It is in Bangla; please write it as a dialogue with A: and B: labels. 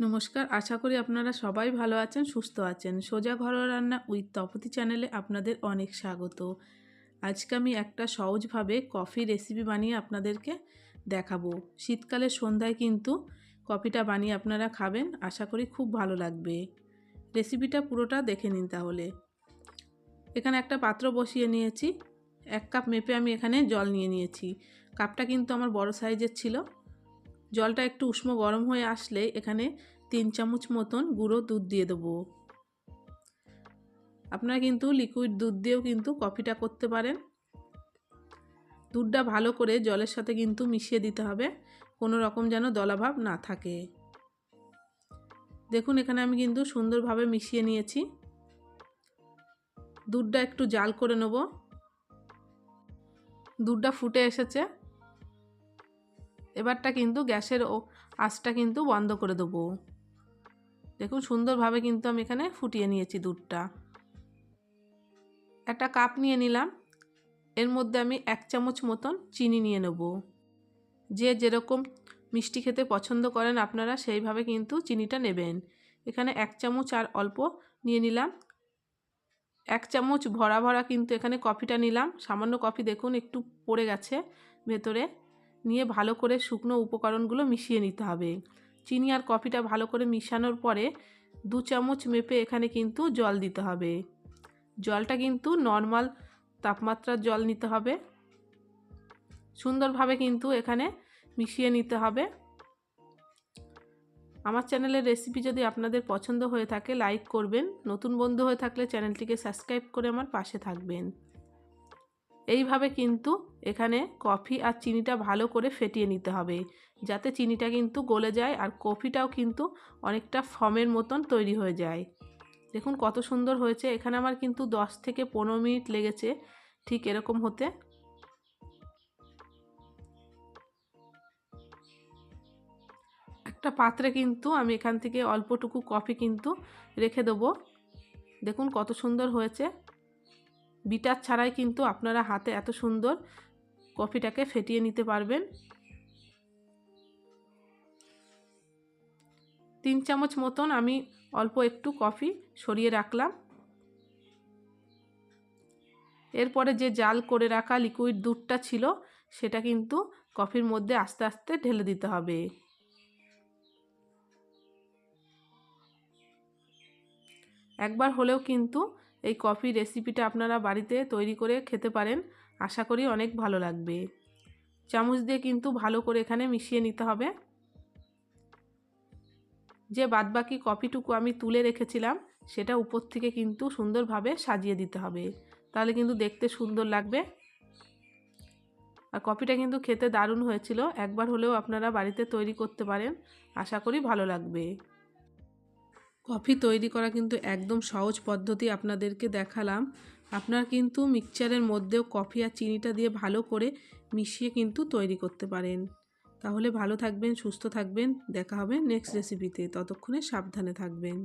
A: নমস্কার। আশা করি আপনারা সবাই ভালো আছেন, সুস্থ আছেন। সোজা ঘরোয়া রান্না উইথ তপতি চ্যানেলে আপনাদের অনেক স্বাগত। আজকে আমি একটা সহজভাবে কফি রেসিপি বানিয়ে আপনাদেরকে দেখাবো। শীতকালের সন্ধ্যায় কিন্তু কফিটা বানিয়ে আপনারা খাবেন, আশা করি খুব ভালো লাগবে। রেসিপিটা পুরোটা দেখে নিন তাহলে। এখানে একটা পাত্র বসিয়ে নিয়েছি। এক কাপ মেপে আমি এখানে জল নিয়ে নিয়েছি। কাপটা কিন্তু আমার বড় সাইজের ছিল। জলটা একটু উষ্ণ গরম হয়ে আসলে এখানে তিন চামচ মতন গুঁড়ো দুধ দিয়ে দেবো। আপনারা কিন্তু লিকুইড দুধ দিয়েও কিন্তু কফিটা করতে পারেন। দুধটা ভালো করে জলের সাথে কিন্তু মিশিয়ে দিতে হবে, কোনো রকম যেন দলাভাব না থাকে। দেখুন, এখানে আমি কিন্তু সুন্দরভাবে মিশিয়ে নিয়েছি। দুধটা একটু জাল করে নেব। দুধটা ফুটে এসেছে। এবারটা কিন্তু গ্যাসের আঁচটা কিন্তু বন্ধ করে দেবো। দেখুন সুন্দরভাবে কিন্তু আমি এখানে ফুটিয়ে নিয়েছি দুধটা। একটা কাপ নিয়ে নিলাম। এর মধ্যে আমি এক চামচ মতন চিনি নিয়ে নেব। যে যেরকম মিষ্টি খেতে পছন্দ করেন আপনারা সেইভাবে কিন্তু চিনিটা নেবেন। এখানে এক চামচ আর অল্প নিয়ে নিলাম। এক চামচ ভরা ভরা কিন্তু এখানে কফিটা নিলাম। সামান্য কফি দেখুন একটু পড়ে গেছে ভেতরে। নিয়ে ভালো করে শুকনো উপকরণগুলো মিশিয়ে নিতে হবে। চিনি আর কফিটা ভালো করে মিশানোর পরে দু চামচ মেপে এখানে কিন্তু জল দিতে হবে। জলটা কিন্তু নর্মাল তাপমাত্রার জল নিতে হবে। সুন্দরভাবে কিন্তু এখানে মিশিয়ে নিতে হবে। আমার চ্যানেলের রেসিপি যদি আপনাদের পছন্দ হয়ে থাকে, লাইক করবেন। নতুন বন্ধু হয়ে থাকলে চ্যানেলটিকে সাবস্ক্রাইব করে আমার পাশে থাকবেন। এইভাবে কিন্তু এখানে কফি আর চিনিটা ভালো করে ফেটিয়ে নিতে হবে। যাতে চিনিটা কিন্তু গলে যায় আর কফিটাও কিন্তু অনেকটা ফমের মতন তৈরি হয়ে যায়। দেখুন কত সুন্দর হয়েছে। এখানে আমার কিন্তু দশ থেকে পনেরো মিনিট লেগেছে। ঠিক এরকম হতে। একটা পাত্রে কিন্তু আমি এখান থেকে অল্পটুকু কফি কিন্তু রেখে দেবো। দেখুন কত সুন্দর হয়েছে। বিটার ছাড়াই কিন্তু আপনারা হাতে এত সুন্দর কফিটাকে ফেটিয়ে নিতে পারবেন। তিন চামচ মতন আমি অল্প একটু কফি সরিয়ে রাখলাম। এরপরে যে জাল করে রাখা লিকুইড দুধটা ছিল, সেটা কিন্তু কফির মধ্যে আস্তে আস্তে ঢেলে দিতে হবে। একবার হলেও কিন্তু এই কফি রেসিপিটা আপনারা বাড়িতে তৈরি করে খেতে পারেন। আশা করি অনেক ভালো লাগবে। চামচ দিয়ে কিন্তু ভালো করে এখানে মিশিয়ে নিতে হবে। যে বাদবাকি কফিটুকু আমি তুলে রেখেছিলাম, সেটা উপর থেকে কিন্তু সুন্দরভাবে সাজিয়ে দিতে হবে। তাহলে কিন্তু দেখতে সুন্দর লাগবে। আর কফিটা কিন্তু খেতে দারুণ হয়েছিল। একবার হলেও আপনারা বাড়িতে তৈরি করতে পারেন। আশা করি ভালো লাগবে। কফি তৈরি করা কিন্তু একদম সহজ পদ্ধতি আপনাদেরকে দেখালাম। আপনার কিন্তু মিক্সচারের মধ্যেও কফি আর চিনিটা দিয়ে ভালো করে মিশিয়ে কিন্তু তৈরি করতে পারেন। তাহলে ভালো থাকবেন, সুস্থ থাকবেন। দেখা হবে নেক্সট রেসিপিতে ততক্ষণে সাবধানে থাকবেন।